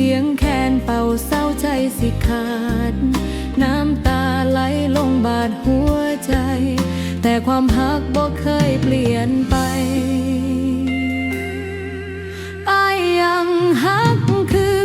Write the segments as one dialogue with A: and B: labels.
A: เสียงแคนเป่าเศร้าใจสิขาด น้ำตาไหลลงบาดหัวใจ แต่ความฮักบ่เคยเปลี่ยนไปไอยังฮักคือ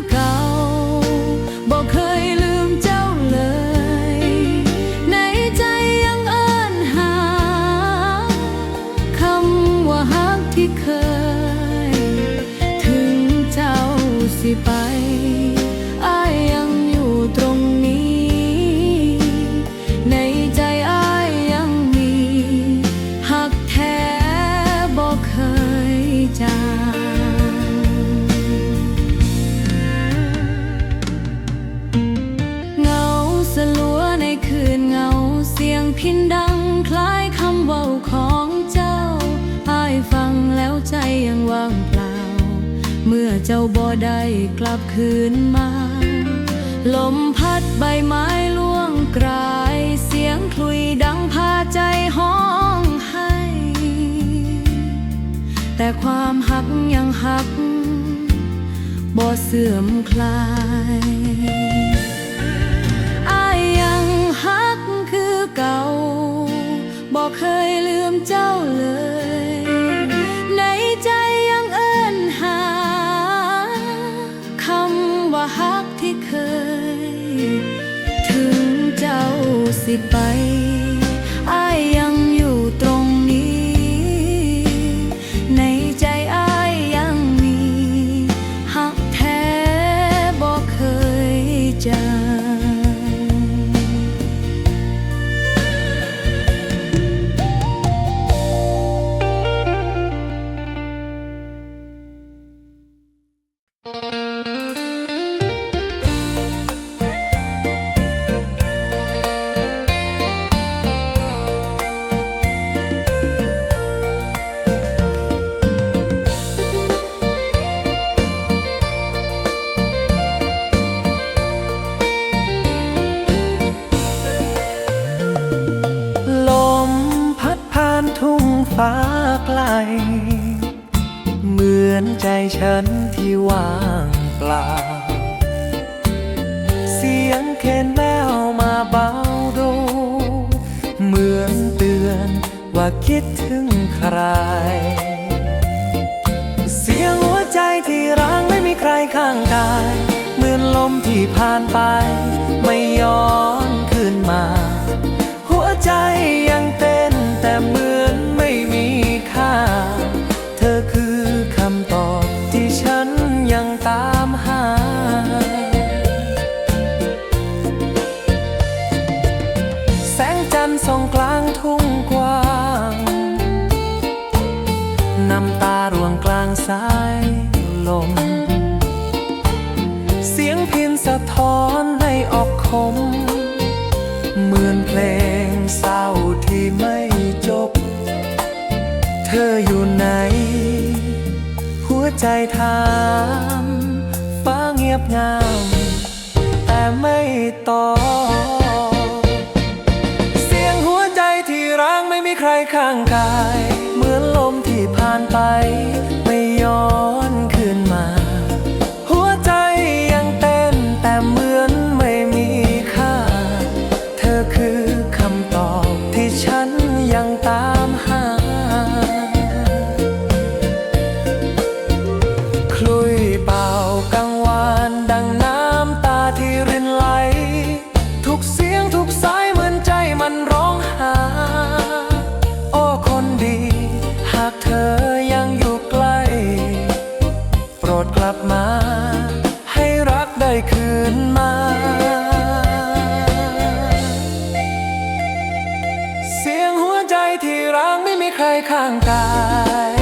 A: เจ้าบ่ได้กลับคืนมา ลมพัดใบไม้ล่วงกลาย เสียงคลุยดังพาใจห้องให้ แต่ความหักยังหักบ่เสื่อมคลายอายยังหักคือเก่าบ่เคยลืมเจ้าเลย ไป
B: ว่าคิดถึงใคร เสียงหัวใจที่ร้างไม่มีใครข้างกาย เหมือนลมที่ผ่านไป ไม่ย้อนคืนมา หัวใจยังเต้นแต่เหมือนไม่มี ยบงาม แต่ไม่ต่อเสียงหัวใจที่ร้างไม่มีใครข้างกาย เหมือนลมที่ผ่านไป ใครข้างกาย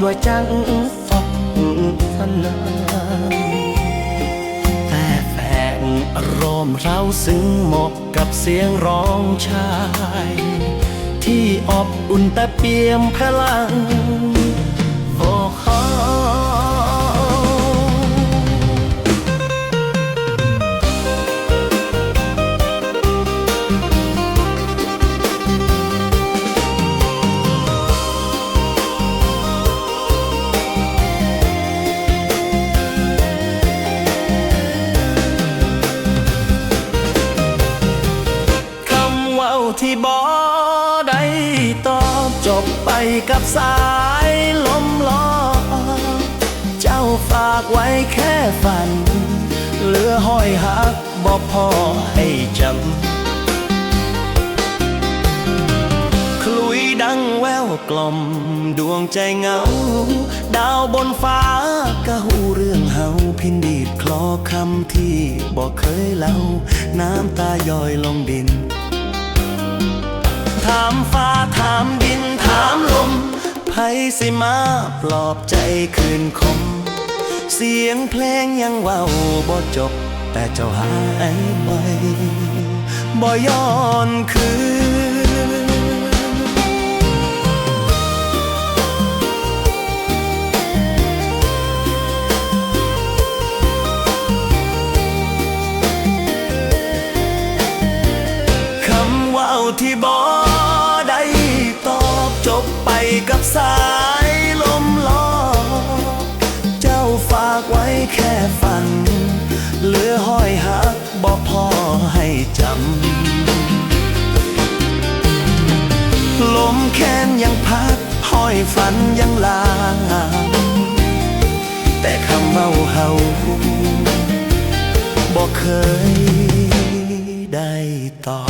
A: ด้วยจังสบสนาแต่แฝงอารมณ์เราซึ้งหมกกับเสียงร้องชาย ที่อบอุ่นแต่เปี่ยมพลังากไว้แค่ฝัน เหลือห้อยหักบอกพ่อให้จำคลุยดังแววกล่อม ดวงใจเงา ดาวบนฟ้ากะหูเรื่องเฮาพินดีดคลอคำที่บอกเคยเล่า น้ำตาย่อยลงดิน ถามฟ้าถามดินถามลมไผสิมาปลอบใจคืนคม เสียงเพลงยังว่าบ่จบ แต่เจ้าหายไปบ่ย้อนคืนคำว่าที่บ่ได้ตอบจบไปกับสาย แค่ฝัน เหลือห้อยหักบอกพ่อให้จำ ลมแค้นยังพัดห้อยฝันยังลา แต่คำเมาเฮาบอกเคยได้ต่อ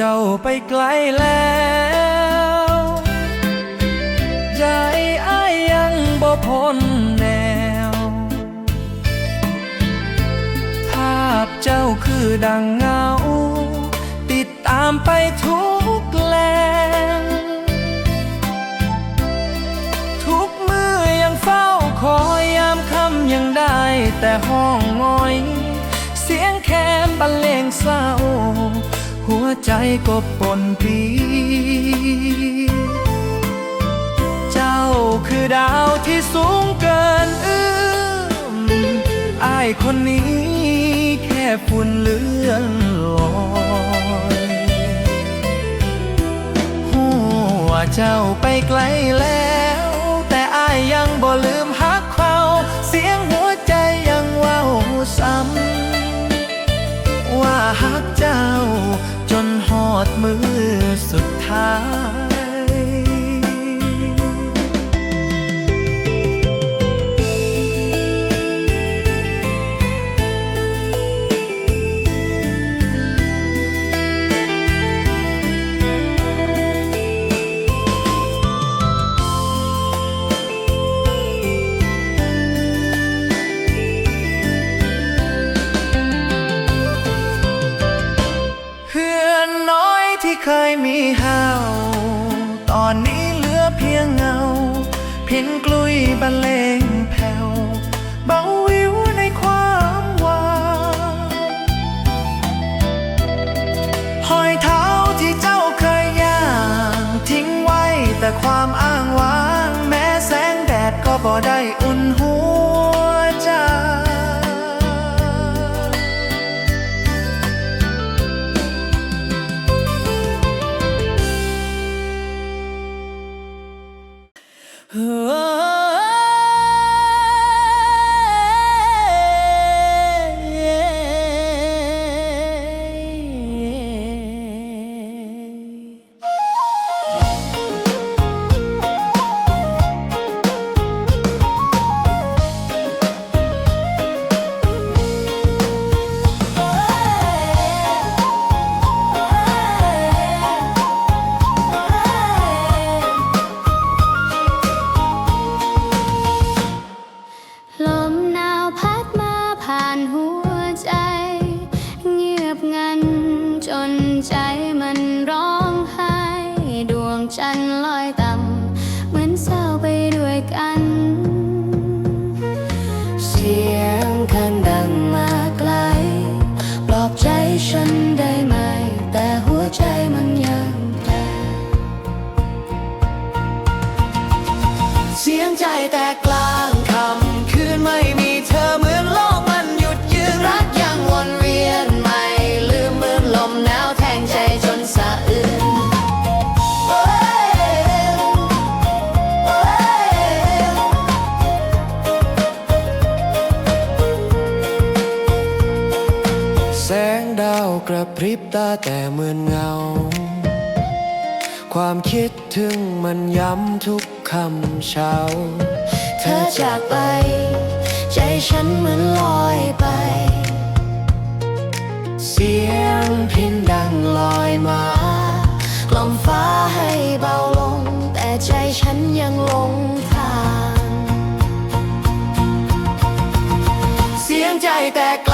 C: เจ้าไปไกลแล้วใจอ้า
B: ยยังบ่พ้นแนว ภาพเจ้าคือดังเงา ติดตามไปทุ ก็ปนปีเจ้าคือดาวที่สูงเกินเอื้อมอายคนนี้แค่ฝุ่นเลือนลอยหัวาเจ้าไปไกลแล้ว แต่อายยังบ่ลืมฮักเขาเสียงหัวใจยังว้าวซ้ำว่าฮักเจ้า ดมือสุด
D: ท้าย ลุ ริ
B: บตาแต่เหมือนเงา ความคิดถึงมันย้ำทุกคำเช้า
D: เธอจากไป ใจฉันเหมือนลอยไป
B: เสียงพินดังลอยมา
D: กล่อมฟ้าให้เบาลง แต่ใจฉันยังลงทาง
B: เสียงใจแตก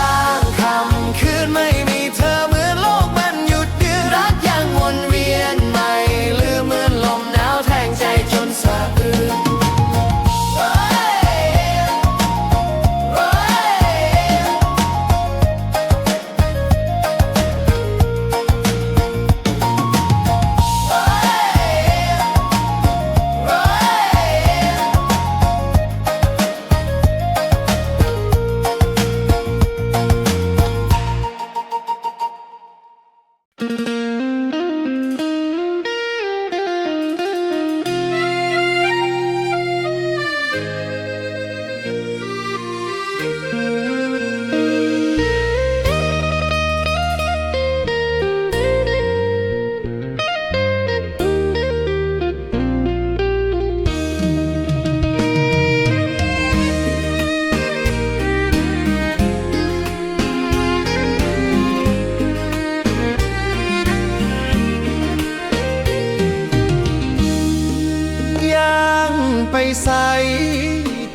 B: ไปใส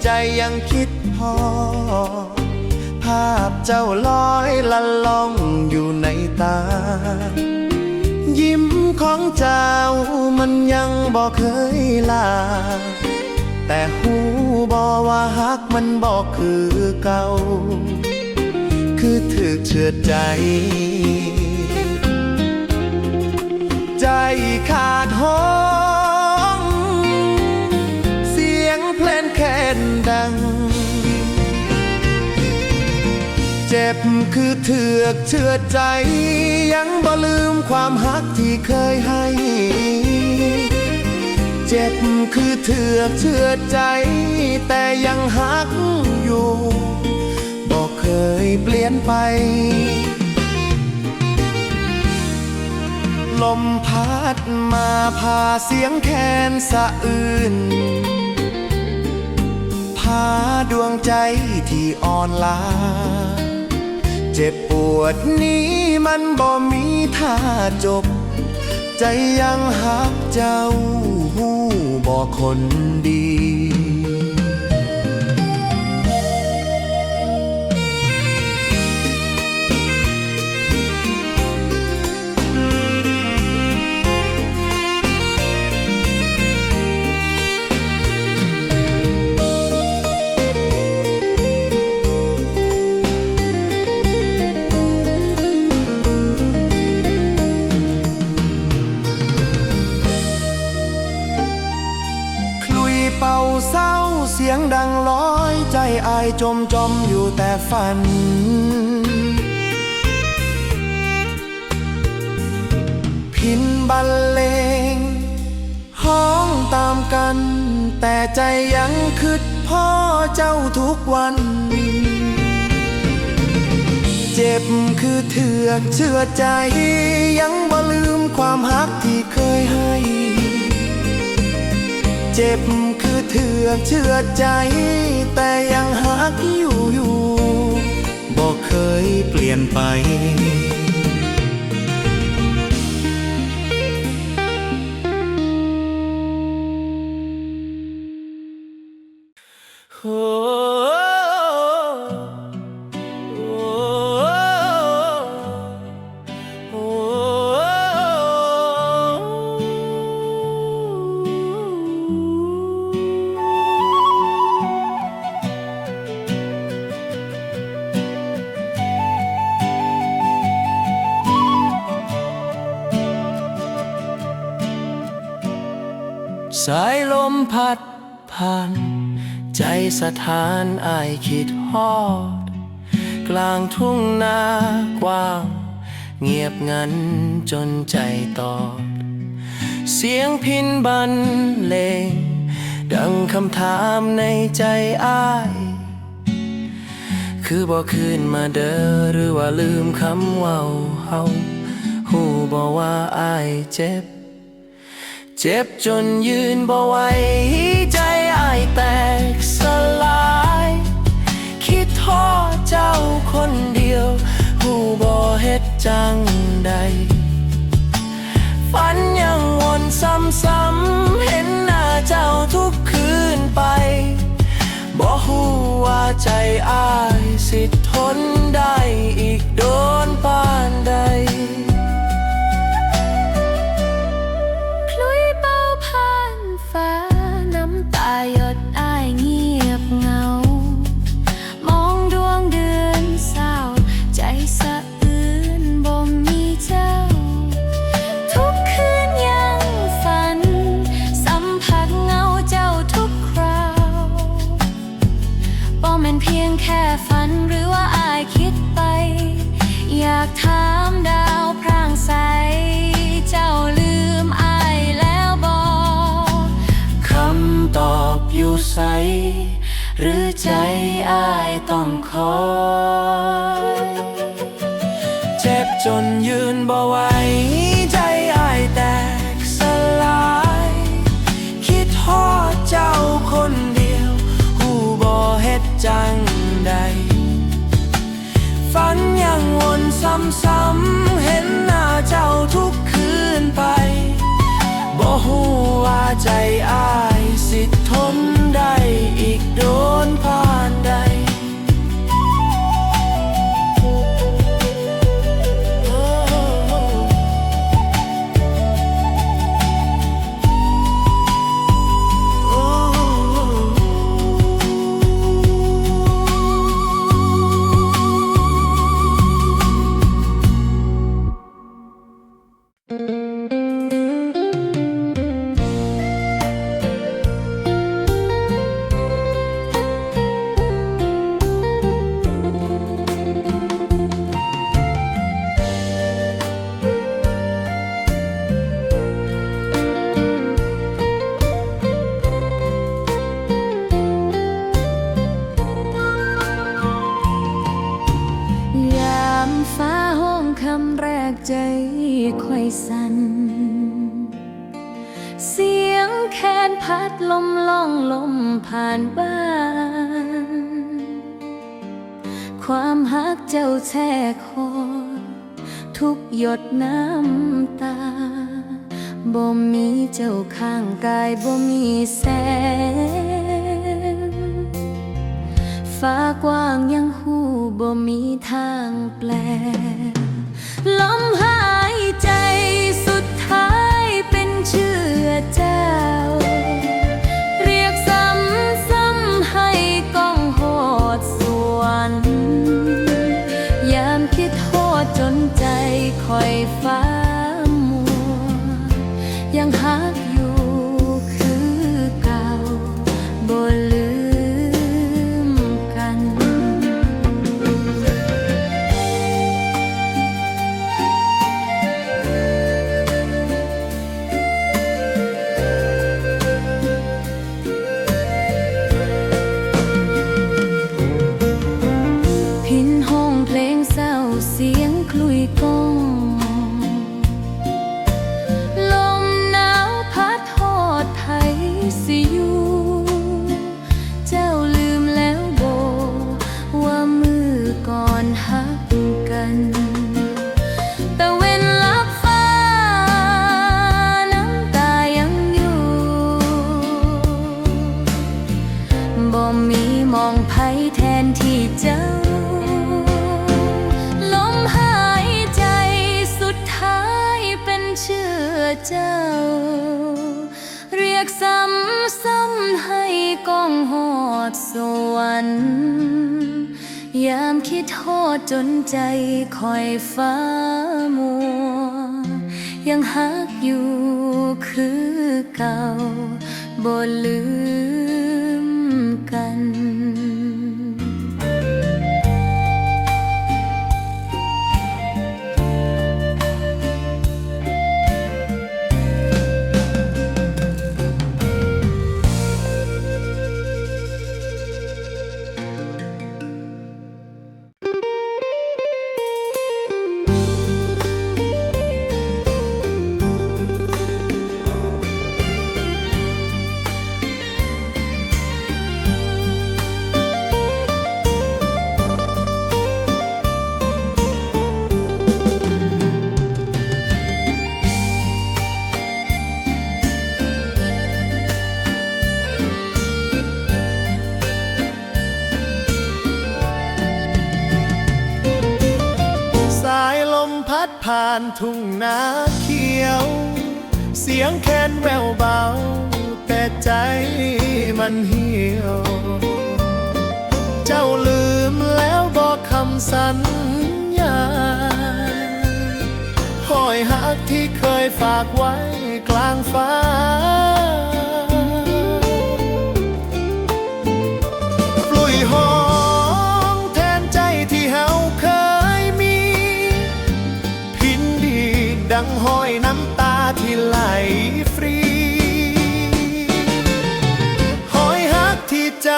B: ใจยังคิดพอ ภาพ
D: เจ้า
B: ลอยละล่องอยู่ในตา ยิ้มของเจ้ามันยังบอกเคยลา แต่หูบอว่าฮักมันบอกคือเก่า คือถือเชื่อใจ ใจขาดหอ งแคนดัง เจ็บคือเถือกเชื่อใจ ยังบ่ลืมความฮักที่เคยให้ เจ็บคือเถือกเชื่อใจ แต่ยังฮักอยู่บอกเคยเปลี่ยนไปลมพัดมาพาเสียงแคนสะอื่นาดวงใจที่อ่อนล้า เจ็บปวดนี้มันบ่มีท่าจบ ใจยังหักเจ้าบอกคนดี เศร้าเสียงดังลอยใจอายจมจมอยู่แต่ฝัน พินบรรเลงห้องตามกัน แต่ใจยังคิดพ่อเจ้าทุกวัน เจ็บคือเถือกเชื่อใจยังบ่ลืมความฮักที่เคยให้ เจ็บคือเถือกเชื่อใจ แต่ยังหักอยู่อยู่บอกเคยเปลี่ยนไปโอ้าน ใจสถานอายคิดฮอด กลางทุ่งนากว้าง เงียบงันจนใจตอด เสียงพินบรรเลง ดังคำถามในใจอาย คือบอกคืนมาเด้อหรือว่าลืมคำเว่าเฮาหูบอกว่าอายเจ็บ เจ็บจนยืนบ่ไหวใจ แตกสลาย คิดท้อเจ้าคนเดียวผู้บ่เฮ็ดจังใด ฝันยังวนซ้ำๆเห็นหน้าเจ้าทุกคืนไป บ่ฮู้ว่าใจอายสิทนได้อีกโดนปานใด
A: ส หรือใจอาย
B: ต้องคอยเจ็บจนยืนบ่ไหวใจอายแตกสลาย คิดทอดเจ้าคนเดียวหูบ่เฮ็ดจังใด ฝันยังวนซ้ำๆเห็นหน้าเจ้าทุกคืนไปบ่ฮู้ว่าใจอายสิทนไอีกโดนผ่านได้
A: หักเจ้าแช่คอทุกหยดน้ำตา บ่มีเจ้าข้างกายบ่มีแสง ฟ้ากว้างยังหูบ่มีทางแปล ลมหายใจสุดท้ายเป็นเชื่อเจ้า อยฟ้า ดจนใจคอยฟ้ามัว ยังฮักอยู่คือเก่าบ่ลืมา
E: นทุ่งนาเขียว เสียงแคนแววเบา แต่ใจมันเหี่ยว เจ้าลืมแล้วบอกคำสัญญาหอยหักที่เคยฝากไว้กลางฟ้า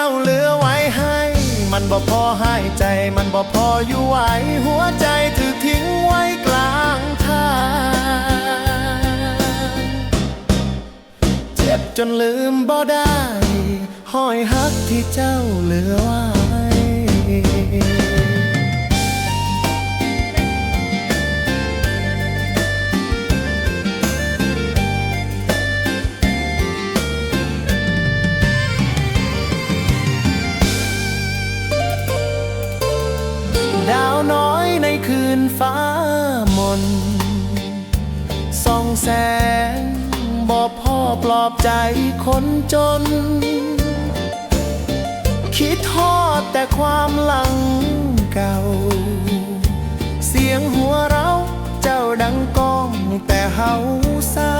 E: เจ้าเหลือไว้ให้ มันบ่พอให้ใจ มันบ่พออยู่ไหวหัวใจถูกทิ้งไว้กลางทางเจ็บจนลืมบ่ได้หอยฮักที่เจ้าเหลือไว้ ฟ้ามนส่องแสงบอกพ่อปลอบใจคนจน คิดทอดแต่ความหลังเก่า เสียงหัวเราเจ้าดังก้องแต่เฮาเศร้า